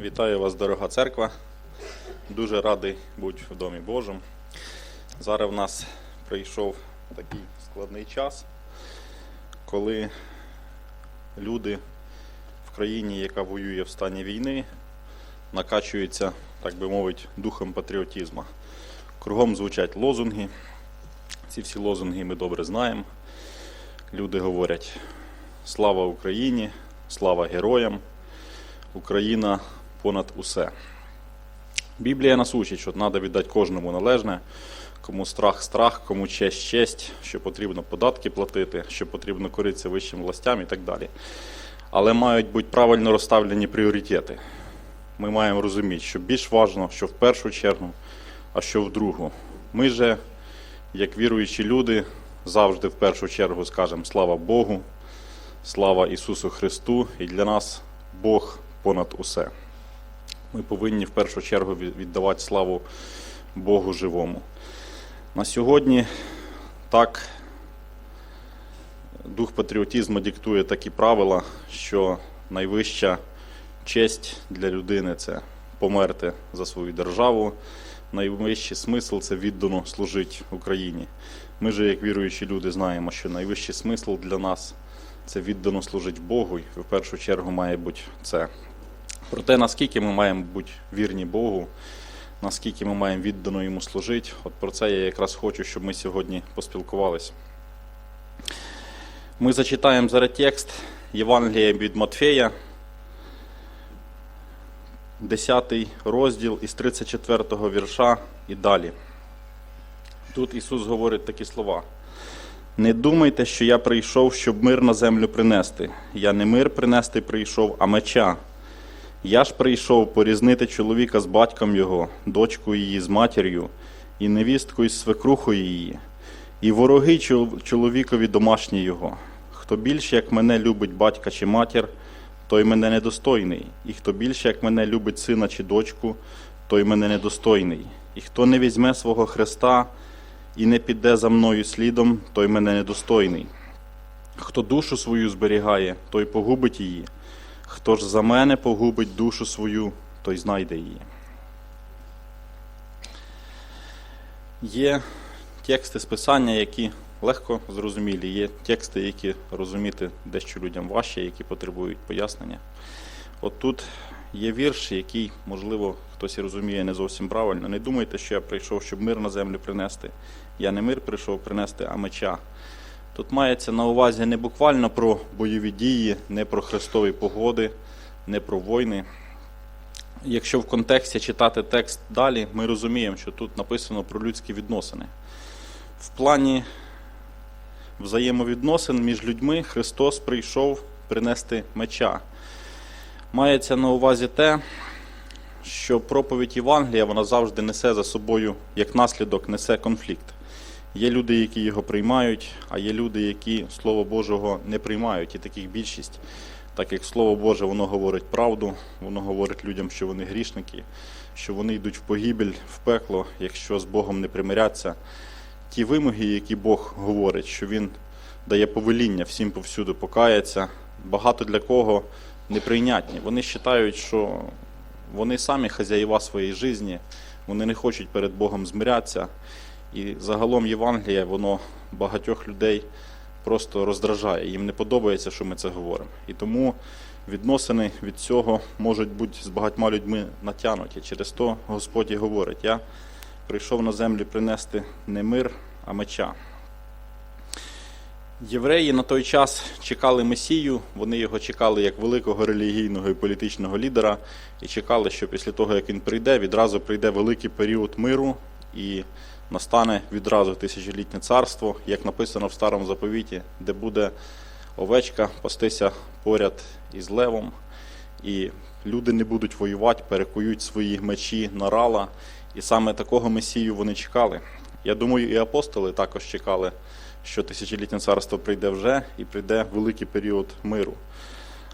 Вітаю вас, дорога церква. Дуже радий бути в Домі Божому. Зараз в нас прийшов такий складний час, коли люди в країні, яка воює в стані війни, накачуються, так би мовити, духом патріотизму. Кругом звучать лозунги. Ці всі лозунги ми добре знаємо. Люди говорять Слава Україні, слава героям, Україна понад усе. Біблія нас учить, що треба віддати кожному належне, кому страх страх, кому честь честь, що потрібно податки платити, що потрібно коритися вищим властям і так далі. Але мають бути правильно розставлені пріоритети. Ми маємо розуміти, що більш важливо, що в першу чергу, а що в другу. Ми же, як віруючі люди, завжди в першу чергу скажемо слава Богу, слава Ісусу Христу, і для нас Бог понад усе. Ми повинні в першу чергу віддавати славу Богу живому. На сьогодні так дух патріотизму диктує такі правила, що найвища честь для людини це померти за свою державу. Найвищий смисл це віддано служити Україні. Ми же, як віруючі люди, знаємо, що найвищий смисл для нас це віддано служити Богу, і в першу чергу має бути це. Про те, наскільки ми маємо бути вірні Богу, наскільки ми маємо віддано йому служити, от про це я якраз хочу, щоб ми сьогодні поспілкувалися. Ми зачитаємо зараз текст Євангелія від Матфея, 10 розділ із 34 вірша і далі. Тут Ісус говорить такі слова. Не думайте, що я прийшов, щоб мир на землю принести. Я не мир принести прийшов, а меча. Я ж прийшов порізнити чоловіка з батьком його, дочку її з матір'ю, і невісткою з свекрухою її, і вороги чоловікові домашні його. Хто більше, як мене любить батька чи матір, той мене недостойний, і хто більше, як мене любить сина чи дочку, той мене недостойний. І хто не візьме свого Христа і не піде за мною слідом, той мене недостойний. Хто душу свою зберігає, той погубить її. Хто ж за мене погубить душу свою, той знайде її. Є тексти з писання, які легко зрозумілі, є тексти, які розуміти дещо людям важче, які потребують пояснення. От тут є вірш, який, можливо, хтось і розуміє не зовсім правильно. Не думайте, що я прийшов, щоб мир на землю принести. Я не мир прийшов принести, а меча. Тут мається на увазі не буквально про бойові дії, не про хрестові погоди, не про війни. Якщо в контексті читати текст далі, ми розуміємо, що тут написано про людські відносини. В плані взаємовідносин між людьми Христос прийшов принести меча. Мається на увазі те, що проповідь Євангелія вона завжди несе за собою, як наслідок, несе конфлікт. Є люди, які його приймають, а є люди, які Слово Божого не приймають, і таких більшість. Так як Слово Боже, воно говорить правду, воно говорить людям, що вони грішники, що вони йдуть в погибель, в пекло, якщо з Богом не примиряться. Ті вимоги, які Бог говорить, що Він дає повеління всім повсюди покаяться, багато для кого неприйнятні. Вони вважають, що вони самі хазяїва своєї житті, вони не хочуть перед Богом змирятися. І загалом Євангеліє, воно багатьох людей просто роздражає. Їм не подобається, що ми це говоримо. І тому відносини від цього можуть бути з багатьма людьми натягнуті. Через то Господь і говорить: я прийшов на землю принести не мир, а меча. Євреї на той час чекали Месію, вони його чекали як великого релігійного і політичного лідера, і чекали, що після того, як він прийде, відразу прийде великий період миру і настане відразу тисячолітнє царство, як написано в старому заповіті, де буде овечка пастися поряд із левом, і люди не будуть воювати, перекують свої мечі на рала. І саме такого месію вони чекали. Я думаю, і апостоли також чекали, що тисячолітнє царство прийде вже і прийде великий період миру.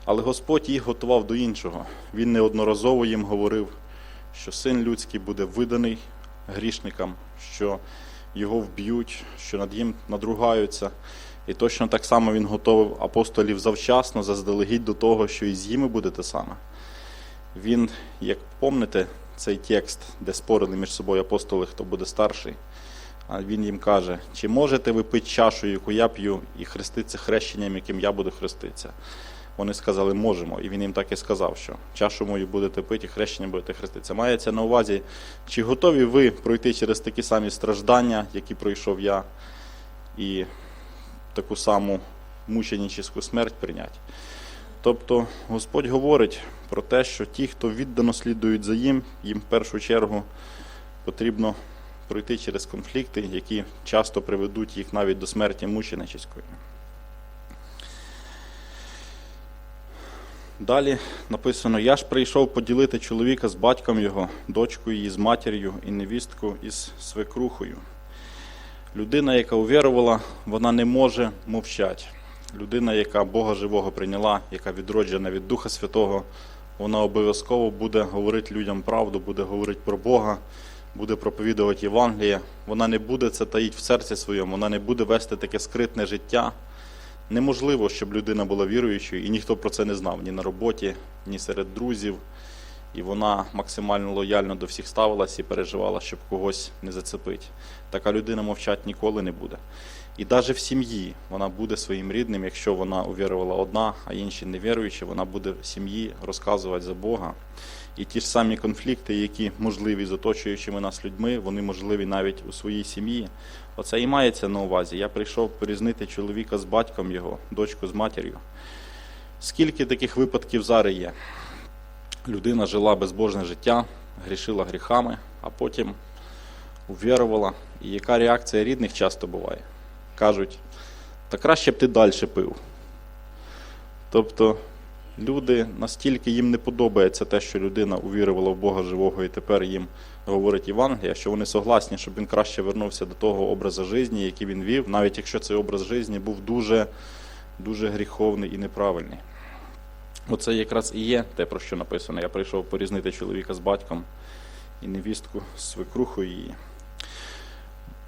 Але Господь їх готував до іншого. Він неодноразово їм говорив, що син людський буде виданий грішникам, що його вб'ють, що над їм надругаються. І точно так само він готовив апостолів завчасно, заздалегідь до того, що і з ними буде те саме. він, як помните, цей текст, де спорили між собою апостоли, хто буде старший, він їм каже: чи можете ви пити чашу, яку я п'ю, і хреститися хрещенням, яким я буду хреститися? Вони сказали, можемо. І він їм так і сказав, що чашу мою будете пити, і хрещенням будете хреститися. Мається на увазі, чи готові ви пройти через такі самі страждання, які пройшов я, і таку саму мученическу смерть прийняти. Тобто Господь говорить про те, що ті, хто віддано слідують за їм, їм в першу чергу потрібно пройти через конфлікти, які часто приведуть їх навіть до смерті мученическої. Далі написано: Я ж прийшов поділити чоловіка з батьком його, дочку її з матір'ю і невістку із свекрухою. Людина, яка увірувала, вона не може мовчати. Людина, яка Бога живого прийняла, яка відроджена від Духа Святого, вона обов'язково буде говорити людям правду, буде говорити про Бога, буде проповідувати Євангеліє. Вона не буде це таїть в серці своєму, вона не буде вести таке скритне життя. Неможливо, щоб людина була віруючою, і ніхто про це не знав ні на роботі, ні серед друзів. І вона максимально лояльно до всіх ставилась і переживала, щоб когось не зацепити. Така людина мовчать ніколи не буде. І навіть в сім'ї вона буде своїм рідним, якщо вона увірувала одна, а інші невіруючі, вона буде в сім'ї розказувати за Бога. І ті ж самі конфлікти, які можливі з оточуючими нас людьми, вони можливі навіть у своїй сім'ї. Оце і мається на увазі. Я прийшов порізнити чоловіка з батьком його, дочку з матір'ю. Скільки таких випадків зараз є? Людина жила безбожне життя, грішила гріхами, а потім увірувала. І яка реакція рідних часто буває? Кажуть, та краще б ти далі пив. Тобто люди настільки їм не подобається те, що людина увірувала в Бога живого і тепер їм говорить Євангелія, що вони согласні, щоб він краще вернувся до того образу житті, який він вів, навіть якщо цей образ житті був дуже, дуже гріховний і неправильний. Оце якраз і є те, про що написано. Я прийшов порізнити чоловіка з батьком і невістку з свекрухою її.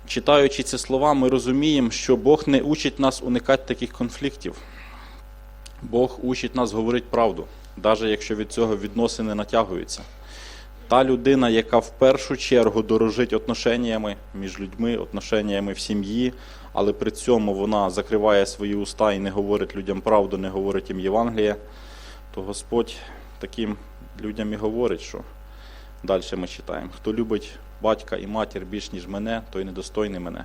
Читаючи ці слова, ми розуміємо, що Бог не учить нас уникати таких конфліктів. Бог учить нас говорити правду, навіть якщо від цього відносини натягуються. Та людина, яка в першу чергу дорожить отношеннями між людьми, отношеннями в сім'ї, але при цьому вона закриває свої уста і не говорить людям правду, не говорить їм Євангелія, то Господь таким людям і говорить, що далі ми читаємо. Хто любить батька і матір більш ніж мене, той недостойний мене.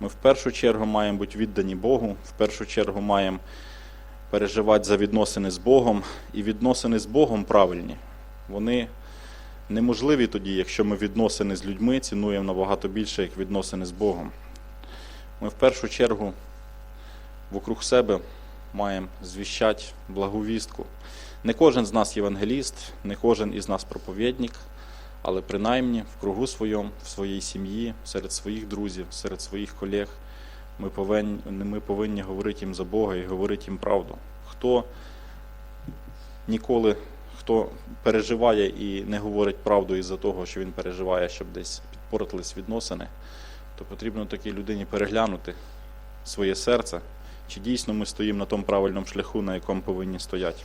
Ми в першу чергу маємо бути віддані Богу, в першу чергу маємо переживати за відносини з Богом, і відносини з Богом правильні. Вони неможливі тоді, якщо ми відносини з людьми цінуємо набагато більше, як відносини з Богом. Ми в першу чергу вокруг себе маємо звіщати благовістку. Не кожен з нас євангеліст, не кожен із нас проповідник, але принаймні в кругу своєму, в своїй сім'ї, серед своїх друзів, серед своїх колег ми повинні, ми повинні говорити їм за Бога і говорити їм правду. Хто ніколи хто переживає і не говорить правду із-за того, що він переживає, щоб десь підпортились відносини, то потрібно такій людині переглянути своє серце, чи дійсно ми стоїмо на тому правильному шляху, на якому повинні стояти.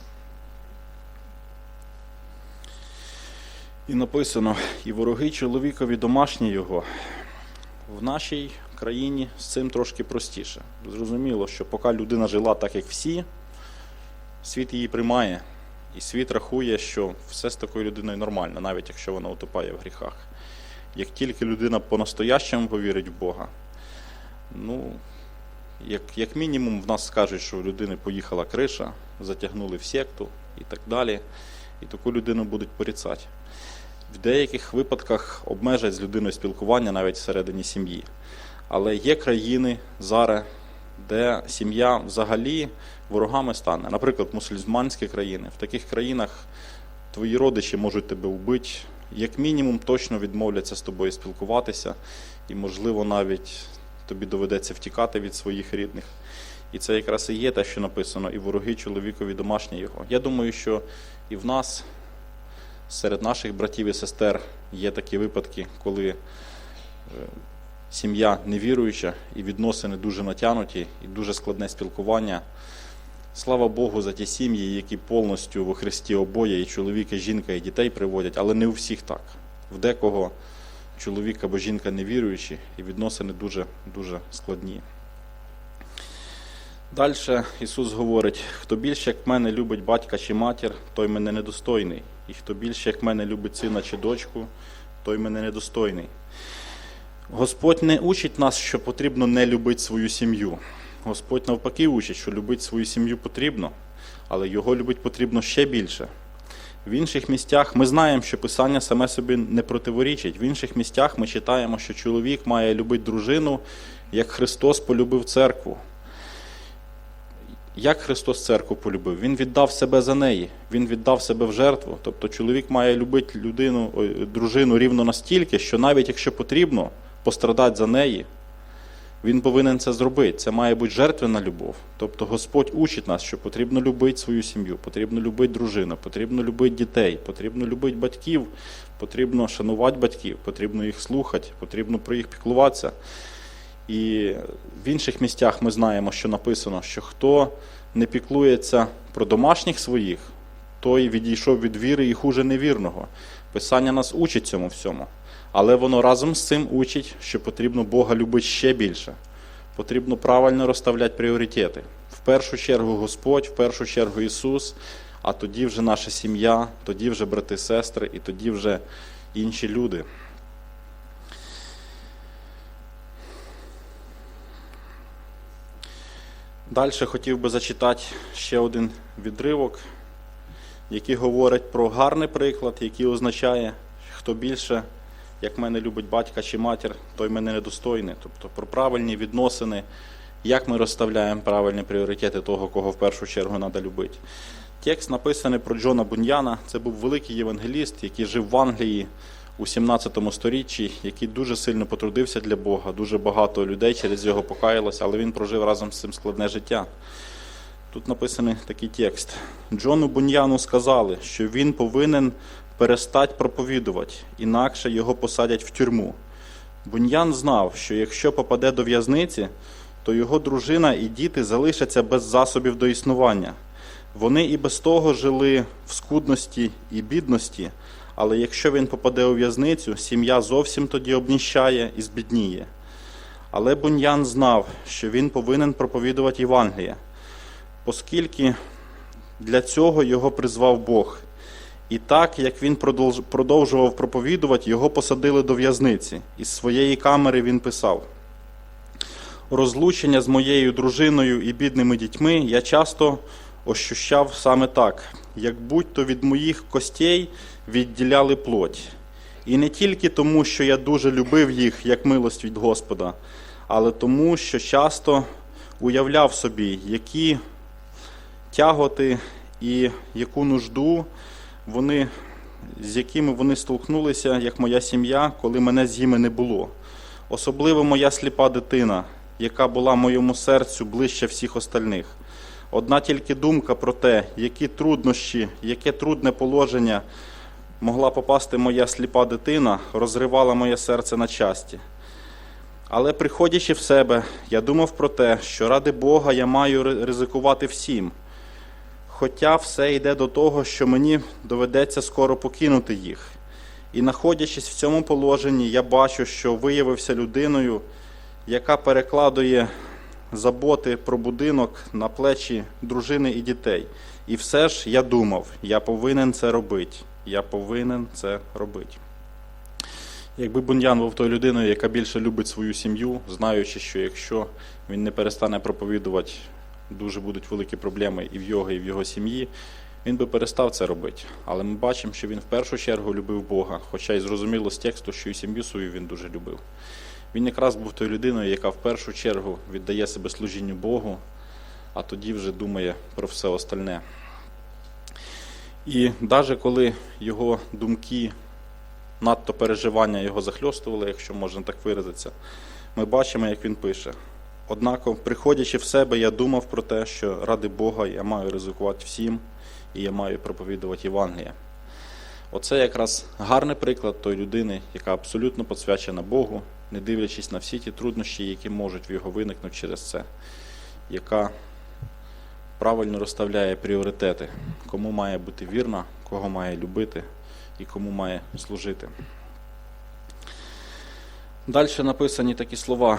І написано: і вороги чоловікові домашні його. В нашій країні з цим трошки простіше. Зрозуміло, що поки людина жила так, як всі, світ її приймає, і світ рахує, що все з такою людиною нормально, навіть якщо вона утопає в гріхах. Як тільки людина по-настоящему повірить в Бога, ну, як, як мінімум в нас скажуть, що у людини поїхала криша, затягнули в секту і так далі, і таку людину будуть порицати. В деяких випадках обмежать з людиною спілкування навіть всередині сім'ї. Але є країни зараз, де сім'я взагалі ворогами стане. Наприклад, мусульманські країни. В таких країнах твої родичі можуть тебе вбити, як мінімум точно відмовляться з тобою спілкуватися, і, можливо, навіть тобі доведеться втікати від своїх рідних. І це якраз і є те, що написано, і вороги чоловікові домашні його. Я думаю, що і в нас, серед наших братів і сестер, є такі випадки, коли е, сім'я невіруюча і відносини дуже натягнуті, і дуже складне спілкування. Слава Богу за ті сім'ї, які повністю во Христі обоє, і чоловік, і жінка, і дітей приводять, але не у всіх так. В декого чоловік або жінка невіруючі, і відносини дуже, дуже складні. Далі Ісус говорить: хто більше, як мене любить батька чи матір, той мене недостойний. І хто більше, як мене любить сина чи дочку, той мене недостойний. Господь не учить нас, що потрібно не любити свою сім'ю. Господь навпаки учить, що любити свою сім'ю потрібно, але його любити потрібно ще більше. В інших місцях ми знаємо, що Писання саме собі не противорічить. В інших місцях ми читаємо, що чоловік має любити дружину, як Христос полюбив церкву. Як Христос церкву полюбив? Він віддав себе за неї, Він віддав себе в жертву. Тобто чоловік має любити людину, дружину рівно настільки, що навіть якщо потрібно пострадати за неї, він повинен це зробити. Це має бути жертвена любов. Тобто Господь учить нас, що потрібно любити свою сім'ю, потрібно любити дружину, потрібно любити дітей, потрібно любити батьків, потрібно шанувати батьків, потрібно їх слухати, потрібно про їх піклуватися. І в інших місцях ми знаємо, що написано, що хто не піклується про домашніх своїх, той відійшов від віри і хуже невірного. Писання нас учить цьому всьому. Але воно разом з цим учить, що потрібно Бога любити ще більше. Потрібно правильно розставляти пріоритети. В першу чергу Господь, в першу чергу Ісус, а тоді вже наша сім'я, тоді вже брати, сестри, і тоді вже інші люди. Далі хотів би зачитати ще один відривок, який говорить про гарний приклад, який означає, хто більше, як мене любить батька чи матір, той мене недостойний. Тобто про правильні відносини, як ми розставляємо правильні пріоритети того, кого в першу чергу треба любити. Текст написаний про Джона Буньяна. Це був великий євангеліст, який жив в Англії у 17 сторіччі, який дуже сильно потрудився для Бога. Дуже багато людей через його покаялося, але він прожив разом з цим складне життя. Тут написаний такий текст. Джону Буньяну сказали, що він повинен перестати проповідувати, інакше його посадять в тюрму. Буньян знав, що якщо попаде до в'язниці, то його дружина і діти залишаться без засобів до існування. Вони і без того жили в скудності і бідності, але якщо він попаде у в'язницю, сім'я зовсім тоді обніщає і збідніє. Але Буньян знав, що він повинен проповідувати Євангеліє, оскільки для цього його призвав Бог. І так, як він продовжував проповідувати, його посадили до в'язниці. Із своєї камери він писав: розлучення з моєю дружиною і бідними дітьми я часто ощущав саме так, як будь-то від моїх костей відділяли плоть. І не тільки тому, що я дуже любив їх як милость від Господа, але тому, що часто уявляв собі, які тяготи і яку нужду вони, з якими вони столкнулися, як моя сім'я, коли мене з ними не було. Особливо моя сліпа дитина, яка була моєму серцю ближче всіх остальних. Одна тільки думка про те, які труднощі, яке трудне положення могла попасти моя сліпа дитина, розривала моє серце на часті. Але приходячи в себе, я думав про те, що ради Бога я маю ризикувати всім. Хоча все йде до того, що мені доведеться скоро покинути їх. І знаходячись в цьому положенні, я бачу, що виявився людиною, яка перекладує заботи про будинок на плечі дружини і дітей. І все ж я думав, я повинен це робити. Я повинен це робити. Якби Буньян був тою людиною, яка більше любить свою сім'ю, знаючи, що якщо він не перестане проповідувати, дуже будуть великі проблеми і в його, і в його сім'ї, він би перестав це робити. Але ми бачимо, що він в першу чергу любив Бога, хоча й зрозуміло з тексту, що і сім'ю свою він дуже любив. Він якраз був тою людиною, яка в першу чергу віддає себе служінню Богу, а тоді вже думає про все остальне. І навіть коли його думки, надто переживання його захльостували, якщо можна так виразитися, ми бачимо, як він пише. Однако, приходячи в себе, я думав про те, що ради Бога я маю ризикувати всім, і я маю проповідувати Євангеліє. Оце якраз гарний приклад тої людини, яка абсолютно посвячена Богу, не дивлячись на всі ті труднощі, які можуть в його виникнути через це, яка правильно розставляє пріоритети, кому має бути вірна, кого має любити і кому має служити. Далі написані такі слова.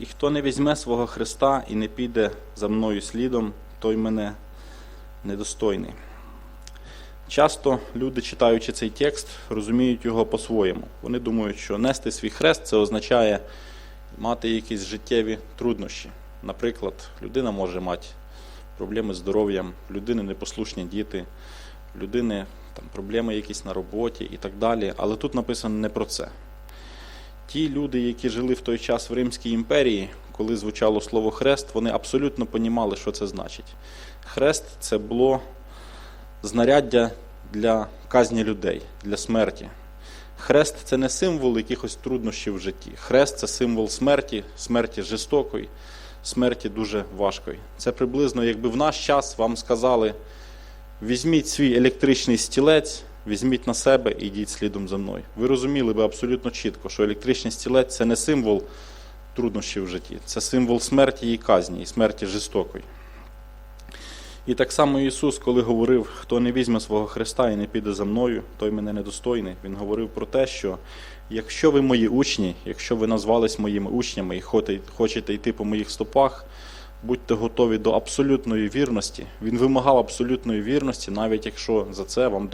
І хто не візьме свого Христа і не піде за мною слідом, той мене недостойний. Часто люди, читаючи цей текст, розуміють його по-своєму. Вони думають, що нести свій хрест це означає мати якісь життєві труднощі. Наприклад, людина може мати проблеми з здоров'ям, людини непослушні діти, людини там, проблеми якісь на роботі і так далі. Але тут написано не про це. Ті люди, які жили в той час в Римській імперії, коли звучало слово хрест, вони абсолютно понімали, що це значить. Хрест це було знаряддя для казні людей, для смерті. Хрест це не символ якихось труднощів в житті. Хрест це символ смерті, смерті жорстокої, смерті дуже важкої. Це приблизно, якби в наш час вам сказали: візьміть свій електричний стілець, візьміть на себе і йдіть слідом за мною. Ви розуміли би абсолютно чітко, що електричний стілець це не символ труднощів в житті, це символ смерті і казні, і смерті жорстокої. І так само Ісус, коли говорив, хто не візьме свого Христа і не піде за мною, той мене недостойний. Він говорив про те, що якщо ви мої учні, якщо ви назвались моїми учнями і хочете йти по моїх стопах, будьте готові до абсолютної вірності. Він вимагав абсолютної вірності, навіть якщо за це вам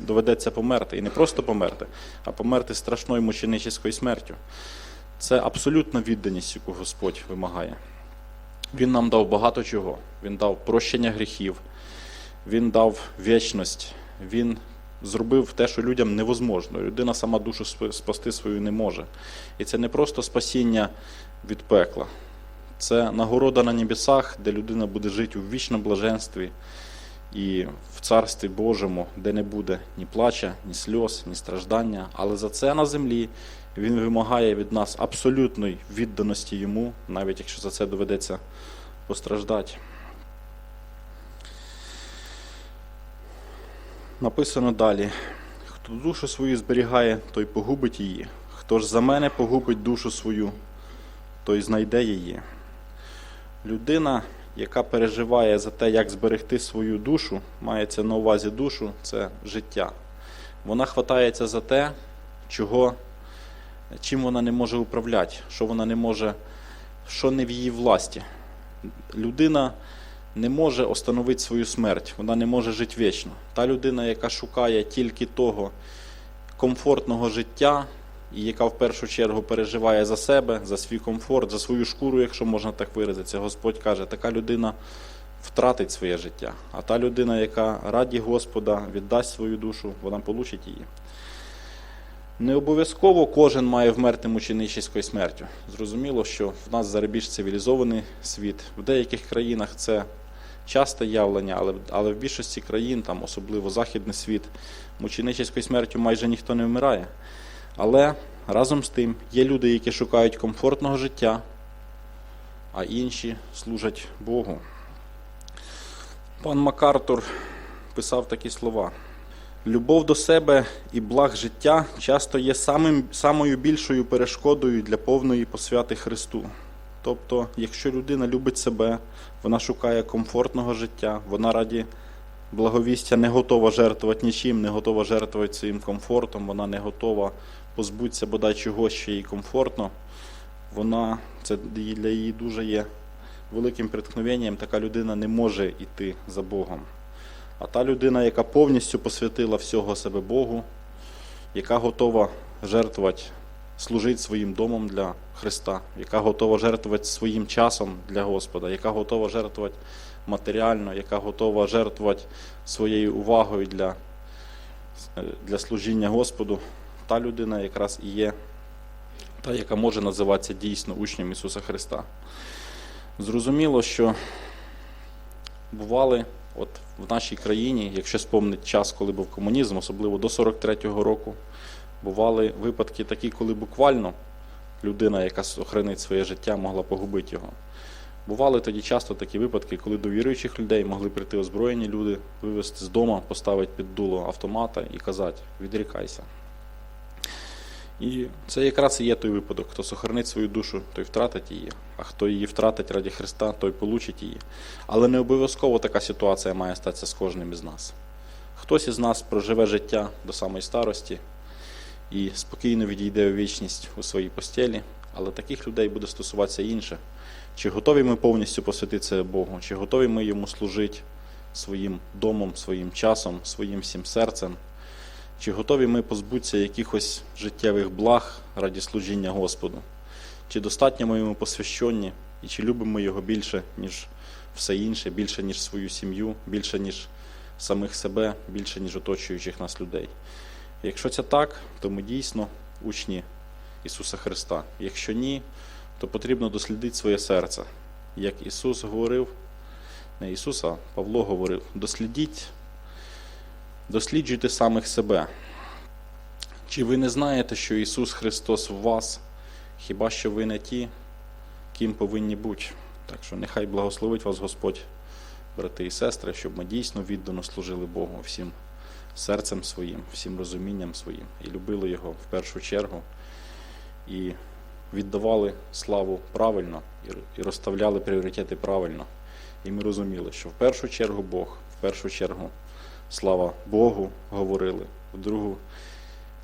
доведеться померти. І не просто померти, а померти страшною мученическою смертю. Це абсолютна відданість, яку Господь вимагає. Він нам дав багато чого. Він дав прощення гріхів, він дав вічність, він зробив те, що людям невозможно. Людина сама душу сп- спасти свою не може. І це не просто спасіння від пекла. Це нагорода на небесах, де людина буде жити у вічному блаженстві і в Царстві Божому, де не буде ні плача, ні сльоз, ні страждання. Але за це на землі він вимагає від нас абсолютної відданості йому, навіть якщо за це доведеться постраждати. Написано далі: хто душу свою зберігає, той погубить її. Хто ж за мене погубить душу свою, той знайде її. Людина, яка переживає за те, як зберегти свою душу, мається на увазі душу, це життя. Вона хватається за те, чого, чим вона не може управляти, що вона не може, що не в її власті. Людина не може остановити свою смерть, вона не може жити вічно. Та людина, яка шукає тільки того комфортного життя, і яка в першу чергу переживає за себе, за свій комфорт, за свою шкуру, якщо можна так виразитися, Господь каже, така людина втратить своє життя. А та людина, яка раді Господа віддасть свою душу, вона получить її. Не обов'язково кожен має вмерти мученическою смертю. Зрозуміло, що в нас зараз більш цивілізований світ. В деяких країнах це часте явлення, але, але в більшості країн, там, особливо західний світ, мученическою смертю майже ніхто не вмирає. Але разом з тим є люди, які шукають комфортного життя, а інші служать Богу. Пан Макартур писав такі слова. Любов до себе і благ життя часто є самим, самою більшою перешкодою для повної посвяти Христу. Тобто, якщо людина любить себе, вона шукає комфортного життя, вона раді благовістя не готова жертвувати нічим, не готова жертвувати своїм комфортом, вона не готова позбутися бодай чогось, що їй комфортно, вона це для її дуже є великим приткновенням. Така людина не може йти за Богом. А та людина, яка повністю посвятила всього себе Богу, яка готова жертвувати, служити своїм домом для Христа, яка готова жертвувати своїм часом для Господа, яка готова жертвувати матеріально, яка готова жертвувати своєю увагою для, для служіння Господу, та людина якраз і є та, яка може називатися дійсно учнем Ісуса Христа. Зрозуміло, що бували от в нашій країні, якщо спомнить час, коли був комунізм, особливо до 43-го року, бували випадки такі, коли буквально людина, яка охоронить своє життя, могла погубити його. Бували тоді часто такі випадки, коли до віруючих людей могли прийти озброєні люди, вивезти з дому, поставити під дуло автомата і казати відрікайся. І це якраз і є той випадок. Хто сохранить свою душу, той втратить її, а хто її втратить раді Христа, той получить її. Але не обов'язково така ситуація має статися з кожним із нас. Хтось із нас проживе життя до самої старості і спокійно відійде у вічність у своїй постелі, але таких людей буде стосуватися інше. Чи готові ми повністю посвятитися Богу, чи готові ми йому служити своїм домом, своїм часом, своїм всім серцем, чи готові ми позбутися якихось життєвих благ раді служіння Господу? Чи достатньо ми йому посвященні, і чи любимо його більше, ніж все інше, більше, ніж свою сім'ю, більше, ніж самих себе, більше, ніж оточуючих нас людей? Якщо це так, то ми дійсно учні Ісуса Христа. Якщо ні, то потрібно дослідити своє серце. Як Ісус говорив, не Ісус, а Павло говорив, дослідіть, досліджуйте самих себе. Чи ви не знаєте, що Ісус Христос в вас, хіба що ви не ті, ким повинні бути? Так що нехай благословить вас Господь, брати і сестри, щоб ми дійсно віддано служили Богу всім серцем своїм, всім розумінням своїм і любили Його в першу чергу. І віддавали славу правильно і- розставляли пріоритети правильно. І ми розуміли, що в першу чергу Бог, в першу чергу слава Богу говорили, в другу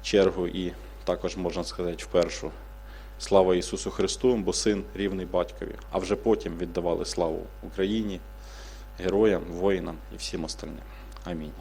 чергу і також можна сказати в першу слава Ісусу Христу, бо син рівний батькові, а вже потім віддавали славу Україні, героям, воїнам і всім остальним. Амінь.